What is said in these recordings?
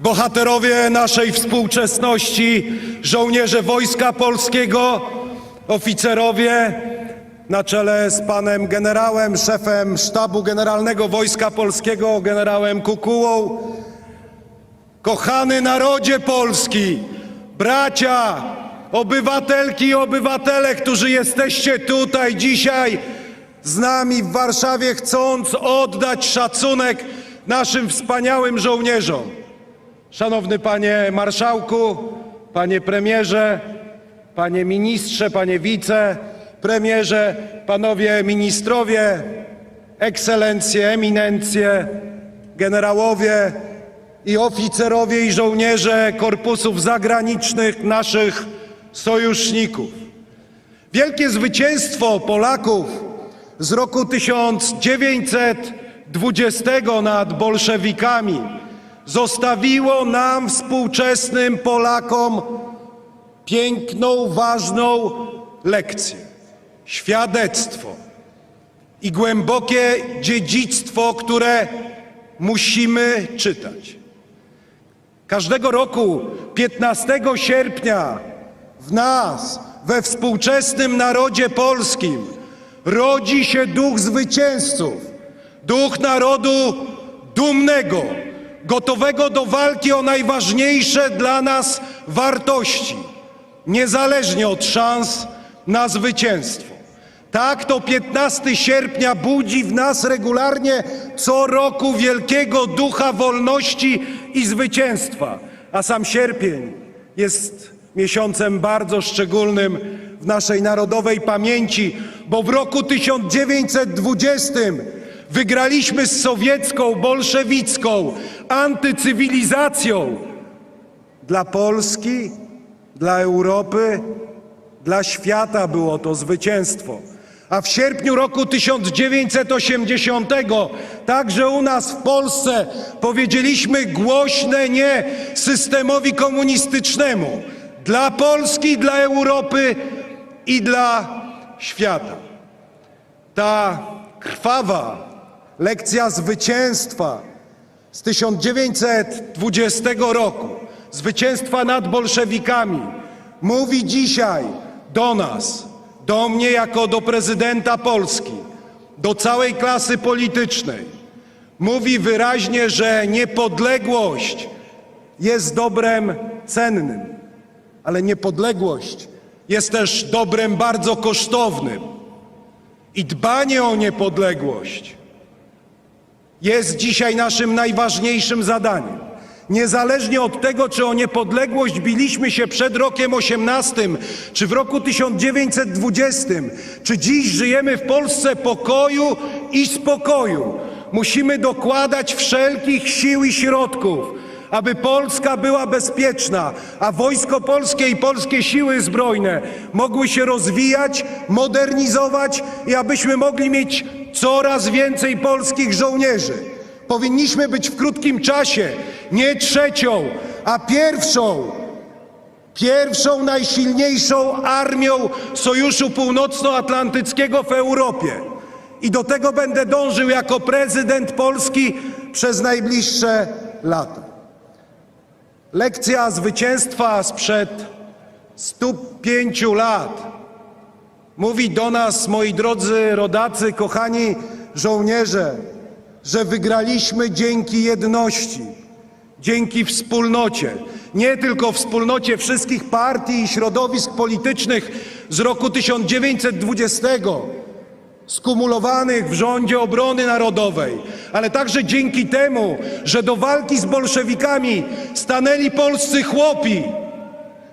Bohaterowie naszej współczesności, żołnierze Wojska Polskiego, oficerowie na czele z panem generałem, szefem Sztabu Generalnego Wojska Polskiego, generałem Kukułą, Kochany narodzie polski, bracia, obywatelki i obywatele, którzy jesteście tutaj dzisiaj z nami w Warszawie, chcąc oddać szacunek naszym wspaniałym żołnierzom. Szanowny panie marszałku, panie premierze, panie ministrze, panie wicepremierze, panowie ministrowie, ekscelencje, eminencje, generałowie i oficerowie i żołnierze korpusów zagranicznych naszych sojuszników. Wielkie zwycięstwo Polaków z roku 1920 nad bolszewikami zostawiło nam, współczesnym Polakom, piękną, ważną lekcję, świadectwo i głębokie dziedzictwo, które musimy czytać. Każdego roku 15 sierpnia w nas, we współczesnym narodzie polskim, rodzi się duch zwycięzców, duch narodu dumnego, gotowego do walki o najważniejsze dla nas wartości, niezależnie od szans na zwycięstwo. Tak to 15 sierpnia budzi w nas regularnie co roku wielkiego ducha wolności i zwycięstwa, a sam sierpień jest miesiącem bardzo szczególnym w naszej narodowej pamięci, bo w roku 1920 wygraliśmy z sowiecką, bolszewicką antycywilizacją dla Polski, dla Europy, dla świata było to zwycięstwo. A w sierpniu roku 1980 także u nas w Polsce powiedzieliśmy głośne nie systemowi komunistycznemu dla Polski, dla Europy i dla świata. Ta krwawa lekcja zwycięstwa z 1920 roku, zwycięstwa nad bolszewikami, mówi dzisiaj do nas, do mnie jako do prezydenta Polski, do całej klasy politycznej. Mówi wyraźnie, że niepodległość jest dobrem cennym, ale niepodległość jest też dobrem bardzo kosztownym. I dbanie o niepodległość jest dzisiaj naszym najważniejszym zadaniem. Niezależnie od tego, czy o niepodległość biliśmy się przed rokiem 18, czy w roku 1920, czy dziś żyjemy w Polsce pokoju i spokoju, musimy dokładać wszelkich sił i środków, aby Polska była bezpieczna, a Wojsko Polskie i polskie siły zbrojne mogły się rozwijać, modernizować i abyśmy mogli mieć coraz więcej polskich żołnierzy. Powinniśmy być w krótkim czasie nie trzecią, a pierwszą, pierwszą najsilniejszą armią Sojuszu Północnoatlantyckiego w Europie. I do tego będę dążył jako prezydent Polski przez najbliższe lata. Lekcja zwycięstwa sprzed 105 lat mówi do nas, moi drodzy rodacy, kochani żołnierze, że wygraliśmy dzięki jedności, dzięki wspólnocie. Nie tylko wspólnocie wszystkich partii i środowisk politycznych z roku 1920, skumulowanych w rządzie obrony narodowej, ale także dzięki temu, że do walki z bolszewikami stanęli polscy chłopi.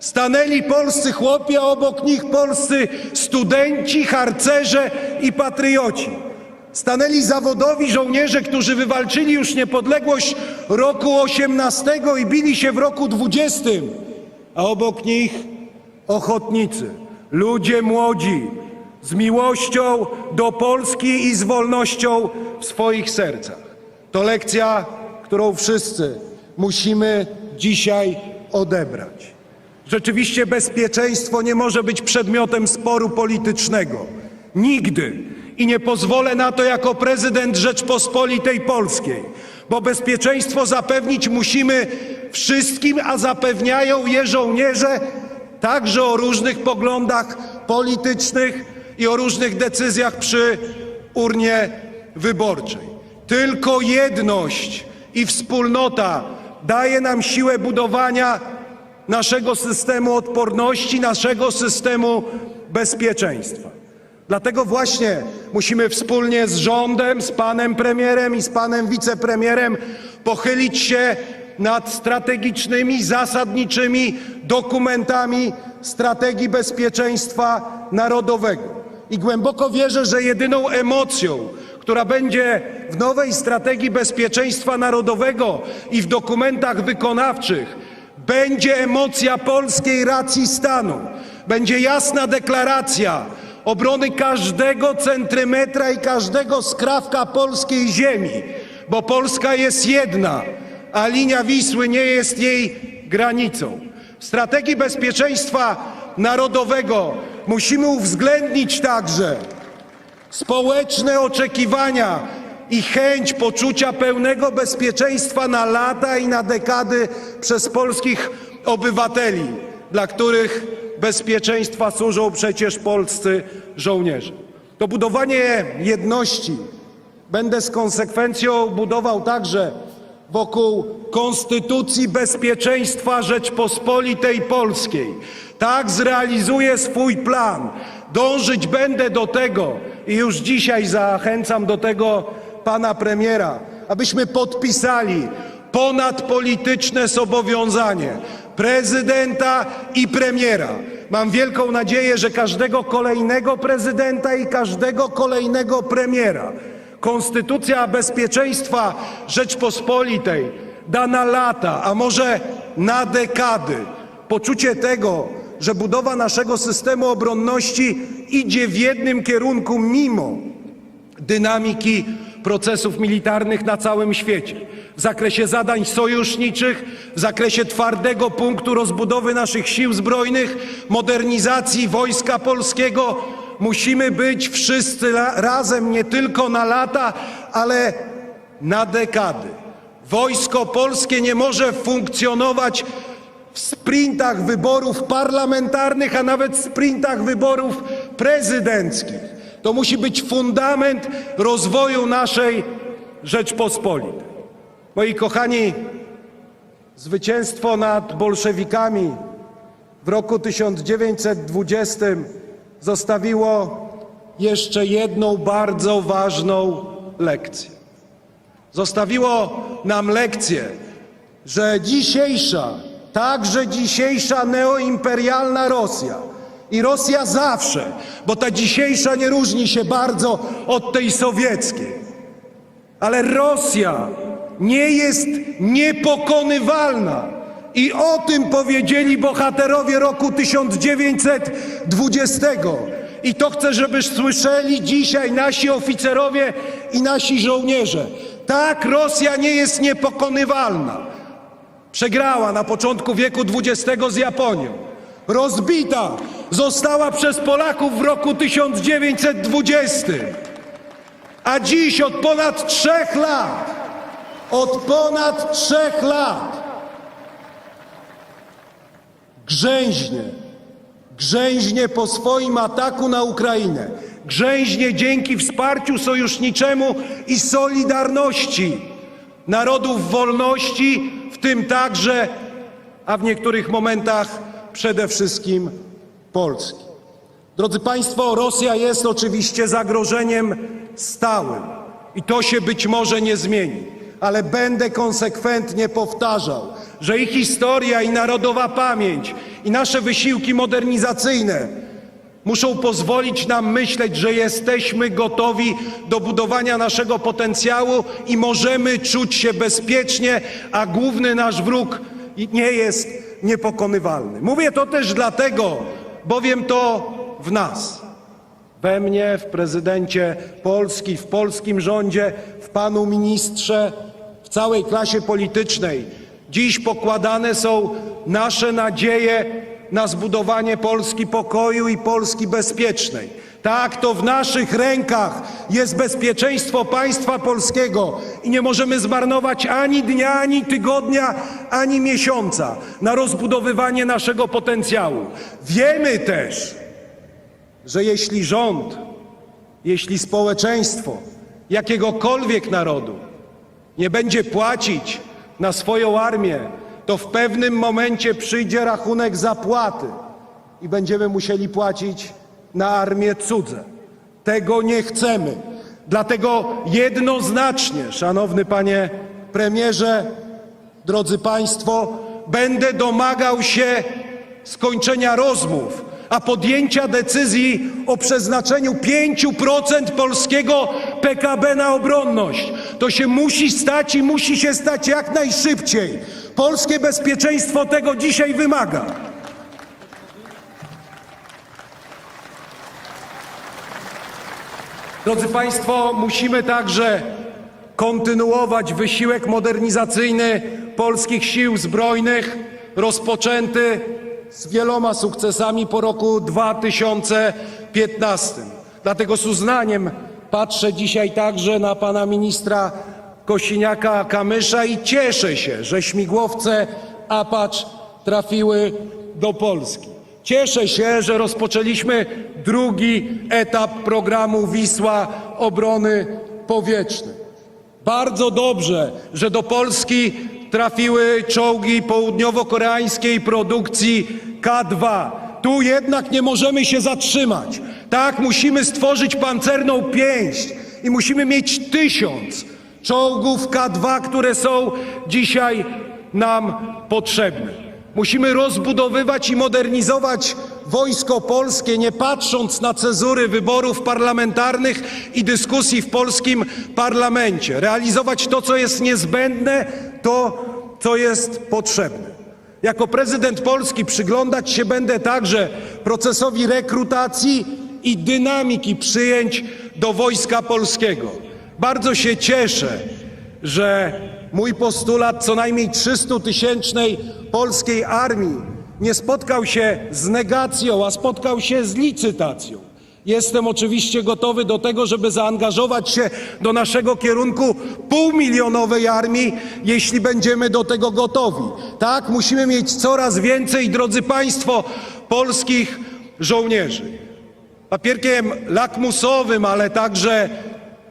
Stanęli polscy chłopi, a obok nich polscy studenci, harcerze i patrioci. Stanęli zawodowi żołnierze, którzy wywalczyli już niepodległość roku 18 i bili się w roku 20, a obok nich ochotnicy, ludzie młodzi, z miłością do Polski i z wolnością w swoich sercach. To lekcja, którą wszyscy musimy dzisiaj odebrać. Rzeczywiście bezpieczeństwo nie może być przedmiotem sporu politycznego. Nigdy. I nie pozwolę na to jako prezydent Rzeczpospolitej Polskiej, bo bezpieczeństwo zapewnić musimy wszystkim, a zapewniają je żołnierze także o różnych poglądach politycznych i o różnych decyzjach przy urnie wyborczej. Tylko jedność i wspólnota daje nam siłę budowania naszego systemu odporności, naszego systemu bezpieczeństwa. Dlatego właśnie musimy wspólnie z rządem, z panem premierem i z panem wicepremierem pochylić się nad strategicznymi, zasadniczymi dokumentami strategii bezpieczeństwa narodowego. I głęboko wierzę, że jedyną emocją, która będzie w nowej strategii bezpieczeństwa narodowego i w dokumentach wykonawczych, będzie emocja polskiej racji stanu. Będzie jasna deklaracja obrony każdego centymetra i każdego skrawka polskiej ziemi, bo Polska jest jedna, a linia Wisły nie jest jej granicą. W strategii bezpieczeństwa narodowego musimy uwzględnić także społeczne oczekiwania i chęć poczucia pełnego bezpieczeństwa na lata i na dekady przez polskich obywateli, dla których bezpieczeństwa służą przecież polscy żołnierze. To budowanie jedności będę z konsekwencją budował także wokół Konstytucji Bezpieczeństwa Rzeczpospolitej Polskiej. Tak zrealizuję swój plan. Dążyć będę do tego i już dzisiaj zachęcam do tego pana premiera, abyśmy podpisali ponadpolityczne zobowiązanie prezydenta i premiera. Mam wielką nadzieję, że każdego kolejnego prezydenta i każdego kolejnego premiera Konstytucja Bezpieczeństwa Rzeczpospolitej da na lata, a może na dekady poczucie tego, że budowa naszego systemu obronności idzie w jednym kierunku mimo dynamiki procesów militarnych na całym świecie. W zakresie zadań sojuszniczych, w zakresie twardego punktu rozbudowy naszych sił zbrojnych, modernizacji wojska polskiego, musimy być wszyscy razem nie tylko na lata, ale na dekady. Wojsko polskie nie może funkcjonować w sprintach wyborów parlamentarnych, a nawet sprintach wyborów prezydenckich. To musi być fundament rozwoju naszej Rzeczpospolitej. Moi kochani, zwycięstwo nad bolszewikami w roku 1920 zostawiło jeszcze jedną bardzo ważną lekcję. Zostawiło nam lekcję, że dzisiejsza, także dzisiejsza neoimperialna Rosja i Rosja zawsze, bo ta dzisiejsza nie różni się bardzo od tej sowieckiej, ale Rosja nie jest niepokonywalna. I o tym powiedzieli bohaterowie roku 1920. I to chcę, żeby słyszeli dzisiaj nasi oficerowie i nasi żołnierze. Tak, Rosja nie jest niepokonywalna. Przegrała na początku wieku XX z Japonią. Rozbita została przez Polaków w roku 1920. A dziś od ponad trzech lat, od ponad trzech lat grzęźnie, grzęźnie po swoim ataku na Ukrainę, grzęźnie dzięki wsparciu sojuszniczemu i solidarności narodów wolności, w tym także, a w niektórych momentach przede wszystkim Polski. Drodzy Państwo, Rosja jest oczywiście zagrożeniem stałym i to się być może nie zmieni, ale będę konsekwentnie powtarzał, że i historia, i narodowa pamięć, i nasze wysiłki modernizacyjne muszą pozwolić nam myśleć, że jesteśmy gotowi do budowania naszego potencjału i możemy czuć się bezpiecznie, a główny nasz wróg nie jest niepokonywalny. Mówię to też dlatego, bowiem to w nas, we mnie, w prezydencie Polski, w polskim rządzie, w panu ministrze, w całej klasie politycznej dziś pokładane są nasze nadzieje na zbudowanie Polski pokoju i Polski bezpiecznej. Tak, to w naszych rękach jest bezpieczeństwo państwa polskiego i nie możemy zmarnować ani dnia, ani tygodnia, ani miesiąca na rozbudowywanie naszego potencjału. Wiemy też, że jeśli rząd, jeśli społeczeństwo jakiegokolwiek narodu nie będzie płacić na swoją armię, to w pewnym momencie przyjdzie rachunek zapłaty i będziemy musieli płacić na armię cudze. Tego nie chcemy. Dlatego jednoznacznie, szanowny panie premierze, drodzy państwo, będę domagał się skończenia rozmów, a podjęcia decyzji o przeznaczeniu 5% polskiego PKB na obronność. To się musi stać i musi się stać jak najszybciej. Polskie bezpieczeństwo tego dzisiaj wymaga. Drodzy Państwo, musimy także kontynuować wysiłek modernizacyjny polskich sił zbrojnych, rozpoczęty z wieloma sukcesami po roku 2015. Dlatego z uznaniem patrzę dzisiaj także na pana ministra Kosiniaka-Kamysza i cieszę się, że śmigłowce Apache trafiły do Polski. Cieszę się, że rozpoczęliśmy drugi etap programu Wisła obrony powietrznej. Bardzo dobrze, że do Polski trafiły czołgi południowo-koreańskiej produkcji K2. Tu jednak nie możemy się zatrzymać. Tak, musimy stworzyć pancerną pięść i musimy mieć tysiąc czołgów K2, które są dzisiaj nam potrzebne. Musimy rozbudowywać i modernizować wojsko polskie, nie patrząc na cezury wyborów parlamentarnych i dyskusji w polskim parlamencie. Realizować to, co jest niezbędne, to, co jest potrzebne. Jako prezydent Polski przyglądać się będę także procesowi rekrutacji i dynamiki przyjęć do wojska polskiego. Bardzo się cieszę, że mój postulat co najmniej 300-tysięcznej polskiej armii nie spotkał się z negacją, a spotkał się z licytacją. Jestem oczywiście gotowy do tego, żeby zaangażować się do naszego kierunku półmilionowej armii, jeśli będziemy do tego gotowi. Tak, musimy mieć coraz więcej, drodzy Państwo, polskich żołnierzy. Papierkiem lakmusowym, ale także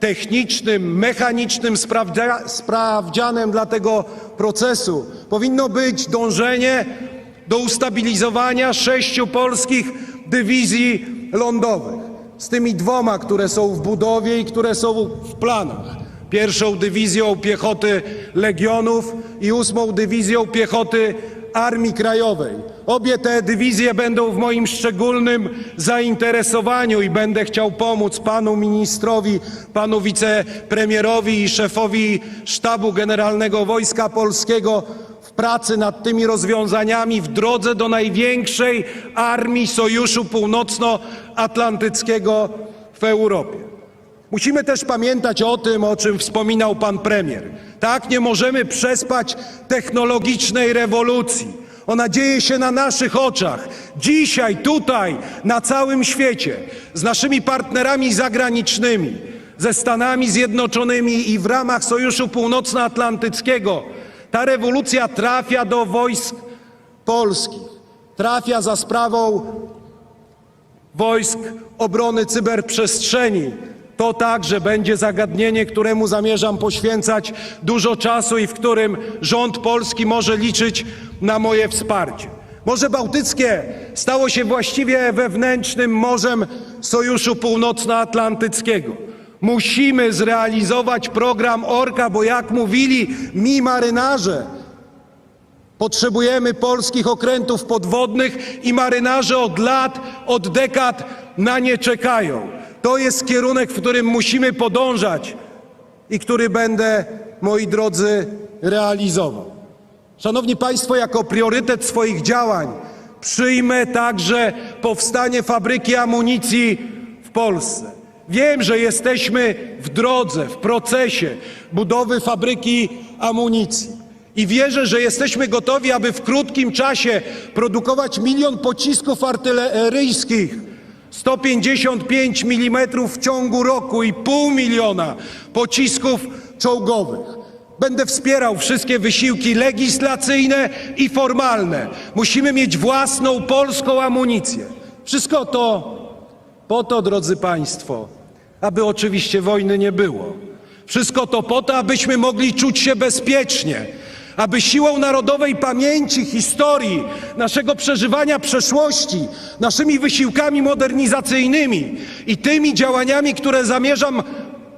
technicznym, mechanicznym sprawdzia- sprawdzianem dla tego procesu powinno być dążenie do ustabilizowania sześciu polskich dywizji lądowych. Z tymi dwoma, które są w budowie i które są w planach. Pierwszą dywizją piechoty Legionów i ósmą dywizją piechoty Armii Krajowej. Obie te dywizje będą w moim szczególnym zainteresowaniu i będę chciał pomóc panu ministrowi, panu wicepremierowi i szefowi Sztabu Generalnego Wojska Polskiego w pracy nad tymi rozwiązaniami w drodze do największej armii Sojuszu Północnoatlantyckiego w Europie. Musimy też pamiętać o tym, o czym wspominał pan premier. Tak, nie możemy przespać technologicznej rewolucji. Ona dzieje się na naszych oczach. Dzisiaj, tutaj, na całym świecie, z naszymi partnerami zagranicznymi, ze Stanami Zjednoczonymi i w ramach Sojuszu Północnoatlantyckiego. Ta rewolucja trafia do wojsk polskich. Trafia za sprawą wojsk obrony cyberprzestrzeni. To także będzie zagadnienie, któremu zamierzam poświęcać dużo czasu i w którym rząd polski może liczyć na moje wsparcie. Morze Bałtyckie stało się właściwie wewnętrznym morzem Sojuszu Północnoatlantyckiego. Musimy zrealizować program Orka, bo jak mówili mi marynarze, Potrzebujemy polskich okrętów podwodnych i marynarze od lat, od dekad na nie czekają. To jest kierunek, w którym musimy podążać i który będę, moi drodzy, realizował. Szanowni Państwo, jako priorytet swoich działań przyjmę także powstanie fabryki amunicji w Polsce. Wiem, że jesteśmy w drodze, w procesie budowy fabryki amunicji. I wierzę, że jesteśmy gotowi, aby w krótkim czasie produkować milion pocisków artyleryjskich 155 mm w ciągu roku i pół miliona pocisków czołgowych. Będę wspierał wszystkie wysiłki legislacyjne i formalne. Musimy mieć własną polską amunicję. Wszystko to po to, drodzy Państwo, aby oczywiście wojny nie było. Wszystko to po to, abyśmy mogli czuć się bezpiecznie, aby siłą narodowej pamięci, historii, naszego przeżywania przeszłości, naszymi wysiłkami modernizacyjnymi i tymi działaniami, które zamierzam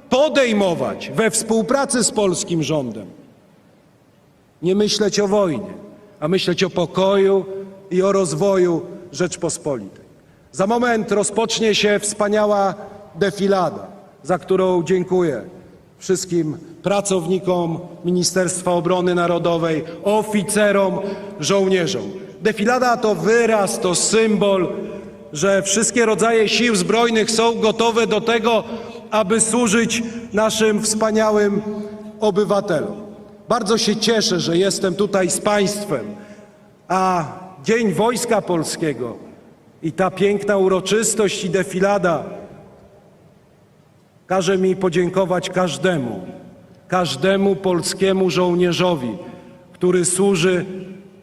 podejmować we współpracy z polskim rządem, nie myśleć o wojnie, a myśleć o pokoju i o rozwoju Rzeczpospolitej. Za moment rozpocznie się wspaniała defilada, za którą dziękuję wszystkim pracownikom Ministerstwa Obrony Narodowej, oficerom, żołnierzom. Defilada to wyraz, to symbol, że wszystkie rodzaje sił zbrojnych są gotowe do tego, aby służyć naszym wspaniałym obywatelom. Bardzo się cieszę, że jestem tutaj z Państwem, a Dzień Wojska Polskiego i ta piękna uroczystość i defilada każe mi podziękować każdemu, każdemu polskiemu żołnierzowi, który służy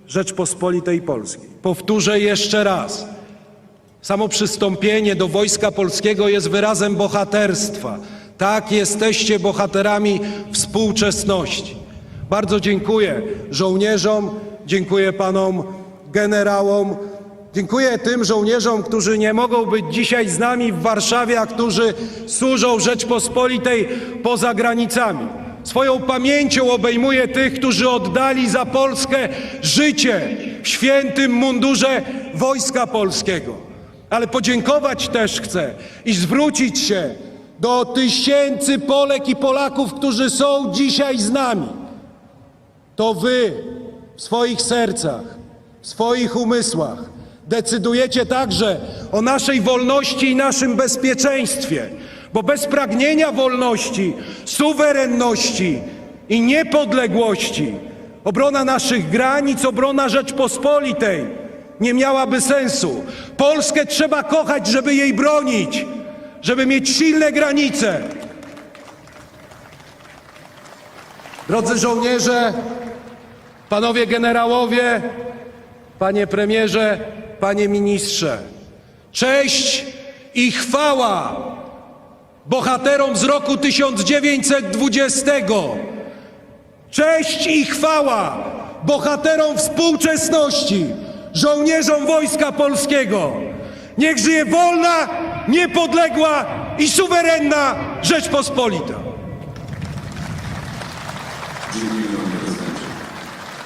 Rzeczpospolitej Polskiej. Powtórzę jeszcze raz. Samo przystąpienie do Wojska Polskiego jest wyrazem bohaterstwa. Tak, jesteście bohaterami współczesności. Bardzo dziękuję żołnierzom, dziękuję panom generałom, dziękuję tym żołnierzom, którzy nie mogą być dzisiaj z nami w Warszawie, a którzy służą Rzeczpospolitej poza granicami. Swoją pamięcią obejmuję tych, którzy oddali za Polskę życie w świętym mundurze Wojska Polskiego. Ale podziękować też chcę i zwrócić się do tysięcy Polek i Polaków, którzy są dzisiaj z nami. To wy w swoich sercach, w swoich umysłach decydujecie także o naszej wolności i naszym bezpieczeństwie, bo bez pragnienia wolności, suwerenności i niepodległości obrona naszych granic, obrona Rzeczpospolitej nie miałaby sensu. Polskę trzeba kochać, żeby jej bronić, żeby mieć silne granice. Drodzy żołnierze, panowie generałowie, panie premierze, panie ministrze, cześć i chwała bohaterom z roku 1920. Cześć i chwała bohaterom współczesności, żołnierzom Wojska Polskiego. Niech żyje wolna, niepodległa i suwerenna Rzeczpospolita.